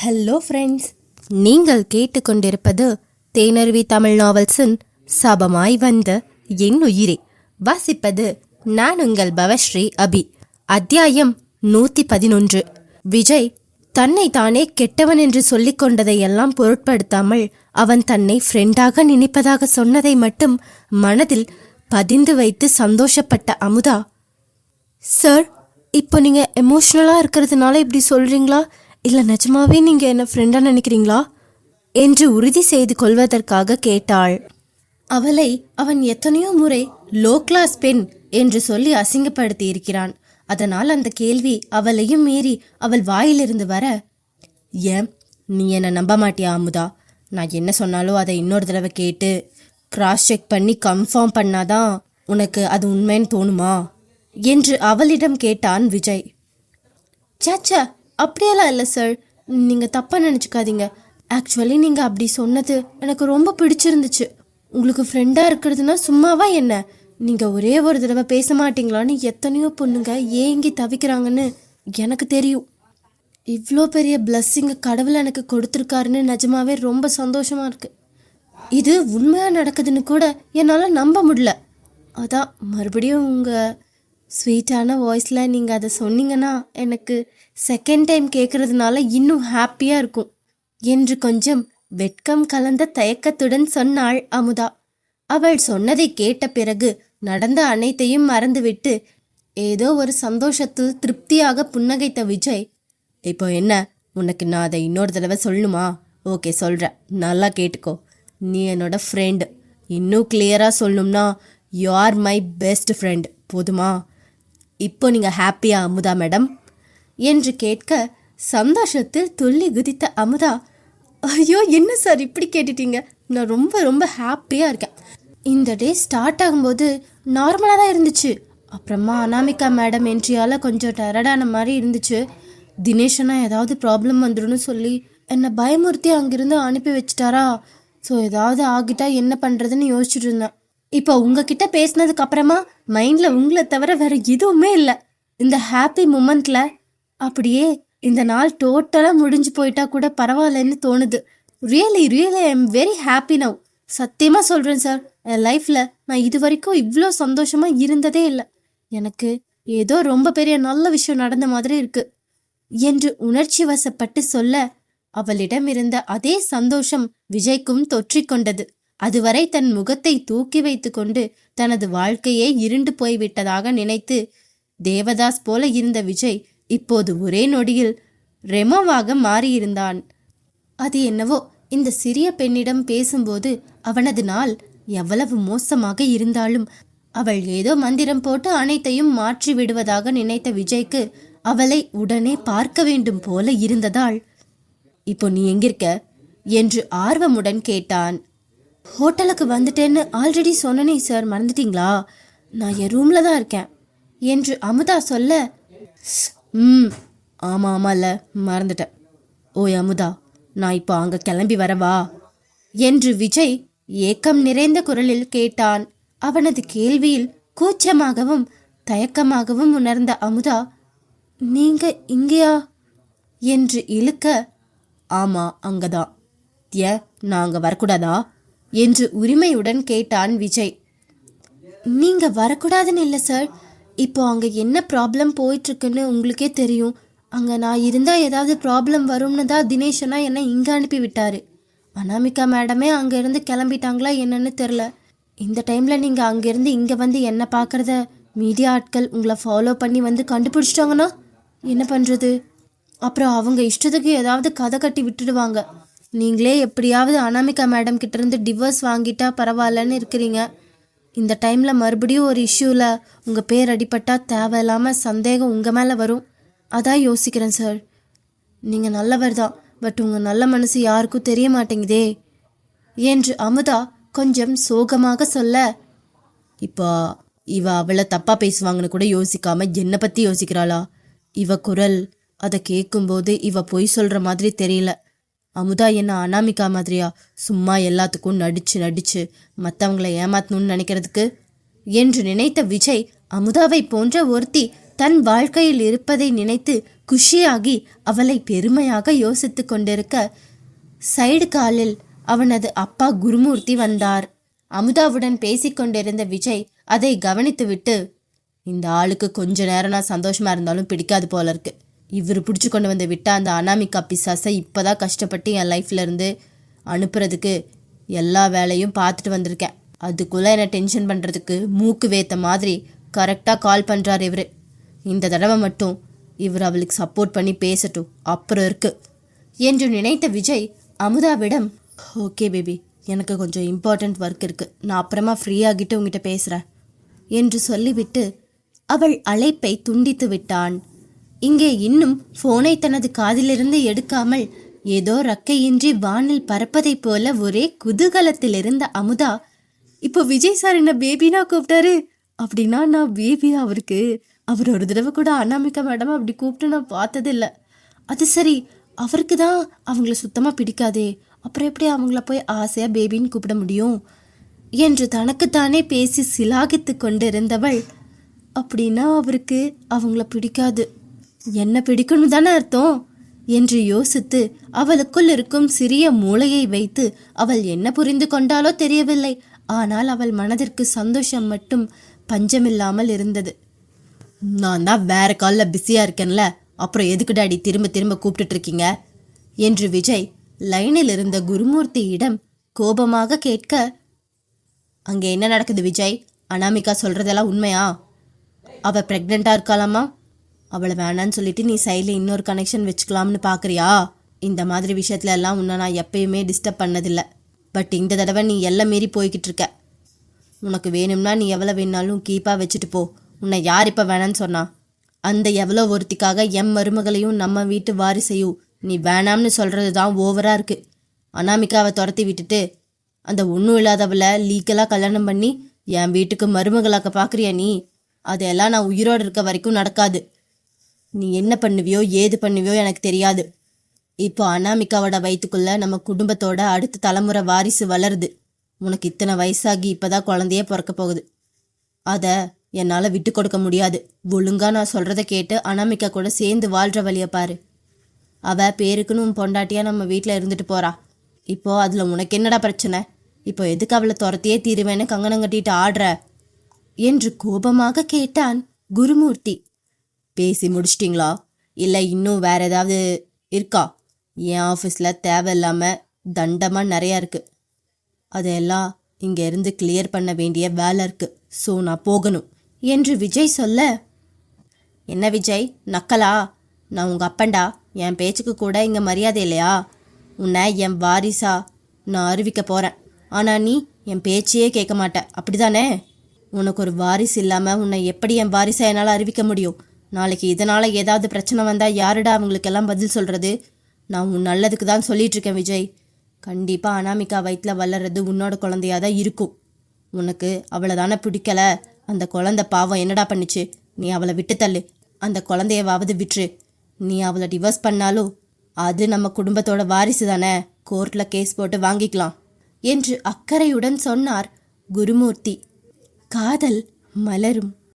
Hello friends நீங்கள் கேட்டுக்கொண்டிருப்பது தேனருவி தமிழ் நாவல்ஸின் சபமாய் வந்த என் உயிரே வாசிப்பது நான் உங்கள் பவஸ்ரீ அபி. அத்தியாயம் நூற்றி பதினொன்று. விஜய் தன்னை தானே கெட்டவன் என்று சொல்லிக் கொண்டதையெல்லாம் பொருட்படுத்தாமல் அவன் தன்னை ஃப்ரெண்டாக நினைப்பதாக சொன்னதை மட்டும் மனதில் பதிந்து வைத்து சந்தோஷப்பட்ட அமுதா சார் இப்போ நீங்கள் எமோஷ்னலாக இருக்கிறதுனால இப்படி சொல்கிறீங்களா இல்லை நிஜமாவே நீங்கள் என்ன ஃப்ரெண்டாக நினைக்கிறீங்களா? என்று உறுதி செய்து கொள்வதற்காக கேட்டாள். அவளை அவன் எத்தனையோ முறை லோ கிளாஸ் பெண் என்று சொல்லி அசிங்கப்படுத்தி இருக்கிறான் அதனால் அந்த கேள்வி அவளையும் மீறி அவள் வாயிலிருந்து வர ஏன்? நீ என்னை நம்ப மாட்டியா அமுதா? நான் என்ன சொன்னாலும் அதை இன்னொரு தடவை கேட்டு கிராஸ் செக் பண்ணி கன்ஃபார்ம் பண்ணாதான் உனக்கு அது உண்மைன்னு தோணுமா? என்று அவளிடம் கேட்டான் விஜய். சாச்சா அப்படியெல்லாம் இல்லை சார் நீங்கள் தப்பாக நினச்சிக்காதீங்க. ஆக்சுவலி நீங்கள் அப்படி சொன்னது எனக்கு ரொம்ப பிடிச்சிருந்துச்சு. உங்களுக்கு ஃப்ரெண்டாக இருக்கிறதுனா சும்மாவா என்ன? நீங்கள் ஒரே ஒரு தடவை பேச மாட்டீங்களான்னு எத்தனையோ பொண்ணுங்க ஏங்கி தவிக்கிறாங்கன்னு எனக்கு தெரியும். இவ்வளோ பெரிய பிளஸ்ஸிங்கை கடவுள் எனக்கு கொடுத்துருக்காருன்னு நிஜமாவே ரொம்ப சந்தோஷமாக இருக்குது இது உண்மையாக நடக்குதுன்னு கூட என்னால் நம்ப முடியல. அதான் மறுபடியும் உங்கள் ஸ்வீட்டான வாய்ஸில் நீங்கள் அதை சொன்னீங்கன்னா எனக்கு செகண்ட் டைம் கேட்குறதுனால இன்னும் ஹாப்பியாக இருக்கும். என்று கொஞ்சம் வெட்கம் கலந்த தயக்கத்துடன் சொன்னாள் அமுதா. அவள் சொன்னதை கேட்ட பிறகு நடந்த அனைத்தையும் மறந்துவிட்டு ஏதோ ஒரு சந்தோஷத்தில் திருப்தியாக புன்னகைத்த விஜய் இப்போ என்ன? உனக்கு நான் அதை இன்னொரு தடவை சொல்லணுமா? ஓகே சொல்கிறேன் நல்லா கேட்டுக்கோ. நீ என்னோட ஃப்ரெண்டு இன்னும் கிளியராக சொல்லணும்னா you are my best friend போதுமா? இப்போ நீங்கள் ஹாப்பியா அமுதா மேடம்? என்று கேட்க சந்தோஷத்தில் துள்ளி குதித்த அமுதா ஐயோ என்ன சார் இப்படி கேட்டுட்டீங்க? நான் ரொம்ப ரொம்ப ஹாப்பியாக இருக்கேன். இந்த டே ஸ்டார்ட் ஆகும்போது நார்மலாக தான் இருந்துச்சு. அப்புறமா அனாமிகா மேடம் என்ட்ரியால் கொஞ்சம் டரடான மாதிரி இருந்துச்சு. தினேஷனா ஏதாவது ப்ராப்ளம் வந்துடும்னு சொல்லி என்னை பயமுறுத்தி அங்கிருந்து அனுப்பி வச்சிட்டாரா? ஸோ ஏதாவது ஆகிட்டா என்ன பண்ணுறதுன்னு யோசிச்சுட்டு இருந்தேன். இப்போ உங்ககிட்ட பேசினதுக்கு அப்புறமா மைண்டில் உங்களை தவிர வேற எதுவுமே இல்லை. இந்த ஹாப்பி மூமெண்ட்டில் அப்படியே இந்த நாள் டோட்டலாக முடிஞ்சு போயிட்டா கூட பரவாயில்லன்னு தோணுது. Really really I am very happy now சத்தியமாக சொல்கிறேன் சார் என் லைஃப்பில் நான் இது வரைக்கும் இவ்வளோ சந்தோஷமாக இருந்ததே இல்லை. எனக்கு ஏதோ ரொம்ப பெரிய நல்ல விஷயம் நடந்த மாதிரி இருக்கு. என்று உணர்ச்சி வசப்பட்டு சொல்ல அவளிடம் இருந்த அதே சந்தோஷம் விஜய்க்கும் தொற்றிக்கொண்டது அதுவரை தன் முகத்தை தூக்கி வைத்துக்கொண்டு தனது வாழ்க்கையே இருண்டு போய்விட்டதாக நினைத்து தேவதாஸ் போல இருந்த விஜய் இப்போது ஒரே நொடியில் ரெமோவாக மாறியிருந்தான். அது என்னவோ இந்த சிறிய பெண்ணிடம் பேசும்போது அவனது நாள் எவ்வளவு மோசமாக இருந்தாலும் அவள் ஏதோ மந்திரம் போட்டு அனைத்தையும் மாற்றி விடுவதாக நினைத்த விஜய்க்கு அவளை உடனே பார்க்க வேண்டும் போல இருந்ததால் இப்போ நீ எங்கிருக்க? என்று ஆர்வமுடன் கேட்டான். ஹோட்டலுக்கு வந்துட்டேன்னு ஆல்ரெடி சொன்னனே சார். மறந்துட்டீங்களா? நான் என் ரூமில் தான் இருக்கேன். என்று அமுதா சொல்ல ம் ஆமாம் ஆமாம்ல மறந்துட்டேன். ஓய் அமுதா நான் இப்போ அங்கே கிளம்பி வரவா? என்று விஜய் ஏக்கம் நிறைந்த குரலில் கேட்டான். அவனது கேள்வியில் கூச்சமாகவும் தயக்கமாகவும் உணர்ந்த அமுதா நீங்க இங்கேயா? என்று இழுக்க ஆமா அங்கதான். ஏ நான் அங்கே வரக்கூடாதா? என்று உரிமையுடன் கேட்டான் விஜய். நீங்க வரக்கூடாதுன்னு இல்லை சார். இப்போ அங்க என்ன ப்ராப்ளம் போயிட்டுருக்குன்னு உங்களுக்கே தெரியும். அங்க நான் இருந்தா ஏதாவது ப்ராப்ளம் வரும்னு தான் தினேஷனா என்னை இங்க அனுப்பி விட்டாரு அனாமிகா மேடமே அங்க இருந்து கிளம்பிட்டாங்களா என்னன்னு தெரில இந்த டைம்ல நீங்க அங்கேருந்து இங்கே இங்க வந்து என்ன பார்க்குறத மீடியா ஆட்கள் உங்களை ஃபாலோ பண்ணி வந்து கண்டுபிடிச்சிட்டாங்கன்னா என்ன பண்றது? அப்புறம் அவங்க இஷ்டத்துக்கு ஏதாவது கதை கட்டி விட்டுடுவாங்க. நீங்களே எப்படியாவது அனாமிகா மேடம் கிட்டேருந்து டிவோர்ஸ் வாங்கிட்டா பரவாயில்லன்னு இருக்கிறீங்க. இந்த டைமில் மறுபடியும் ஒரு இஷ்யூவில் உங்கள் பேர் அடிப்பட்டால் தேவையில்லாமல் சந்தேகம் உங்கள் மேலே வரும். அதான் யோசிக்கிறேன் சார் நீங்கள் நல்லவர் தான் பட் உங்கள் நல்ல மனசு யாருக்கும் தெரிய மாட்டேங்குதே. என்று அமுதா கொஞ்சம் சோகமாக சொல்ல இப்போ இவ அவளை தப்பாக பேசுவாங்கன்னு கூட யோசிக்காமல் என்னை பற்றி யோசிக்கிறாளா? இவ குரல் அதை கேட்கும்போது இவ பொய் சொல்கிற மாதிரி தெரியல. அமுதா என்ன அனாமிகா மாதிரியா? சும்மா எல்லாத்துக்கும் நடிச்சு நடிச்சு மற்றவங்களை ஏமாத்தணும்னு நினைக்கிறதுக்கு? என்று நினைத்த விஜய் அமுதாவை போன்ற ஒருத்தி தன் வாழ்க்கையில் இருப்பதை நினைத்து குஷியாகி அவளை பெருமையாக யோசித்துக் கொண்டிருக்க சைடு காலில் அவனது அப்பா குருமூர்த்தி வந்தார். அமுதாவுடன் பேசிக்கொண்டிருந்த விஜய் அதை கவனித்துவிட்டு இந்த ஆளுக்கு கொஞ்ச நேரம் நான் சந்தோஷமா இருந்தாலும் பிடிக்காது போல இருக்கு. இவர் பிடிச்சி கொண்டு வந்து விட்ட அந்த அனாமிகா பிசாசை இப்போ தான் கஷ்டப்பட்டு என் லைஃப்லேருந்து அனுப்புறதுக்கு எல்லா வேலையும் பார்த்துட்டு வந்திருக்கேன். அதுக்குள்ளே என்னை டென்ஷன் பண்ணுறதுக்கு மூக்கு வேத்த மாதிரி கரெக்டாக கால் பண்ணுறார் இவர். இந்த தடவை மட்டும் இவர் அவளுக்கு சப்போர்ட் பண்ணி பேசட்டும். அப்புறம் இருக்கு. என்று நினைத்த விஜய் அமுதாவிடம் ஓகே பேபி எனக்கு கொஞ்சம் இம்பார்ட்டண்ட் ஒர்க் இருக்குது நான் அப்புறமா ஃப்ரீயாகிட்டு உங்ககிட்ட பேசுகிறேன் என்று சொல்லிவிட்டு அவள் அழைப்பை துண்டித்து விட்டான் இங்கே இன்னும் போனை தனது காதிலிருந்து எடுக்காமல் ஏதோ ரக்கையின்றி வானில் பறப்பதைப் போல ஒரே குதூகலத்தில் இருந்த அமுதா இப்போ விஜய் சார் என்ன பேபினா கூப்பிட்டாரு? அப்படின்னா நான் பேபியா அவருக்கு. அவர் ஒரு தடவை கூட அனாமிகா மேடம் அப்படி கூப்பிட்டு நான் பார்த்ததில்ல. அது சரி அவருக்கு தான் அவங்கள சுத்தமாக பிடிக்காதே. அப்புறம் எப்படி அவங்கள போய் ஆசையாக பேபின்னு கூப்பிட முடியும்? என்று தனக்குத்தானே பேசி சிலாகித்து கொண்டிருந்தவள் அப்படின்னா அவருக்கு அவங்கள பிடிக்காது. என்ன பிடிக்கணும் தானே அர்த்தம்? என்று யோசித்து அவளுக்குள் இருக்கும் சிறிய மூளையை வைத்து அவள் என்ன புரிந்து கொண்டாலோ தெரியவில்லை. ஆனால் அவள் மனதிற்கு சந்தோஷம் மட்டும் பஞ்சமில்லாமல் இருந்தது. நான் தான் வேற காலில் பிஸியாக இருக்கேன்ல அப்புறம் எதுக்கு டாடி திரும்ப திரும்ப கூப்பிட்டு இருக்கீங்க? என்று விஜய் லைனில் இருந்த குருமூர்த்தியிடம் கோபமாக கேட்க அங்கே என்ன நடக்குது விஜய்? அனாமிகா சொல்றதெல்லாம் உண்மையா? அவ பிரெக்னெண்ட்டாக இருக்காளாமா? அவளை வேணான்னு சொல்லிட்டு நீ சைடில் இன்னொரு கனெக்ஷன் வச்சுக்கலாம்னு பார்க்குறியா இந்த மாதிரி விஷயத்துல எல்லாம் உன்னை நான் எப்பயுமே டிஸ்டர்ப் பண்ணதில்லை. பட் இந்த தடவை நீ எல்லாம் மீறி போய்கிட்டு இருக்க. உனக்கு வேணும்னா நீ எவ்வளோ வேணாலும் கீப்பாக வச்சுட்டு போ. உன்னை யார் இப்போ வேணான்னு சொன்னா? அந்த எவ்வளோ ஒருத்திக்காக எம் மருமகளையும் நம்ம வீட்டு வாரிசையும் நீ வேணாம்னு சொல்கிறது தான் ஓவராக இருக்குது அனாமிக்காவை துரத்தி விட்டுட்டு அந்த ஒன்றும் இல்லாதவளை லீக்கலாக கல்யாணம் பண்ணி என் வீட்டுக்கு மருமகளாக்க பார்க்குறியா நீ? அதெல்லாம் நான் உயிரோடு இருக்க வரைக்கும் நடக்காது. நீ என்ன பண்ணுவியோ ஏது பண்ணுவியோ எனக்கு தெரியாது. இப்போ அனாமிகாவோட வயிற்றுக்குள்ள நம்ம குடும்பத்தோட அடுத்த தலைமுறை வாரிசு வளருது. உனக்கு இத்தனை வயசாகி இப்போதான் குழந்தையே பிறக்க போகுது. அதை என்னால் விட்டு கொடுக்க முடியாது. ஒழுங்காக நான் சொல்கிறத கேட்டு அனாமிகா கூட சேர்ந்து வாழ்கிற வழியை பாரு. அவள் பேருக்குன்னு உன் பொண்டாட்டியாக நம்ம வீட்டில் இருந்துட்டு போகிறா இப்போ அதில் உனக்கு என்னடா பிரச்சனை? இப்போ எதுக்கு அவளை துரத்தியே தீருவேன்னு கங்கணம் கட்டிட்டு ஆடுற? என்று கோபமாக கேட்டான் குருமூர்த்தி. பேசி முடிச்சிட்டிங்களா? இல்லை இன்னும் வேற ஏதாவது இருக்கா? என் ஆஃபீஸில் தேவையில்லாமல் தண்டமாக நிறையா இருக்குது அதையெல்லாம் இங்கே இருந்து கிளியர் பண்ண வேண்டிய வேலை இருக்குது ஸோ நான் போகணும். என்று விஜய் சொல்ல என்ன விஜய்? நக்கலா? நான் உங்கள் அப்பண்டா என் பேச்சுக்கு கூட இங்கே மரியாதை இல்லையா? உன்னை என் வாரிசா நான் அறிவிக்க போகிறேன் ஆனால் நீ என் பேச்சையே கேட்க மாட்ட. அப்படிதானே உனக்கு ஒரு வாரிசு இல்லாமல் உன்னை எப்படி என் வாரிசா என்னால் அறிவிக்க முடியும்? நாளைக்கு இதனால் ஏதாவது பிரச்சனை வந்தால் யாருடா அவங்களுக்கெல்லாம் பதில் சொல்கிறது நான் உன் நல்லதுக்கு தான் சொல்லிகிட்ருக்கேன் விஜய். கண்டிப்பாக அனாமிகா வயிற்றில் வளர்றது உன்னோட குழந்தையாக தான் இருக்கும். உனக்கு அவளை தானே பிடிக்கல? அந்த குழந்தை பாவம் என்னடா பண்ணுச்சு? நீ அவளை விட்டு தள்ளு. அந்த குழந்தையவாவது விட்டுரு. நீ அவளை டிவோர்ஸ் பண்ணாலும் அது நம்ம குடும்பத்தோட வாரிசு தானே. கோர்ட்டில் கேஸ் போட்டு வாங்கிக்கலாம். என்று அக்கறையுடன் சொன்னார் குருமூர்த்தி. காதல் மலரும்.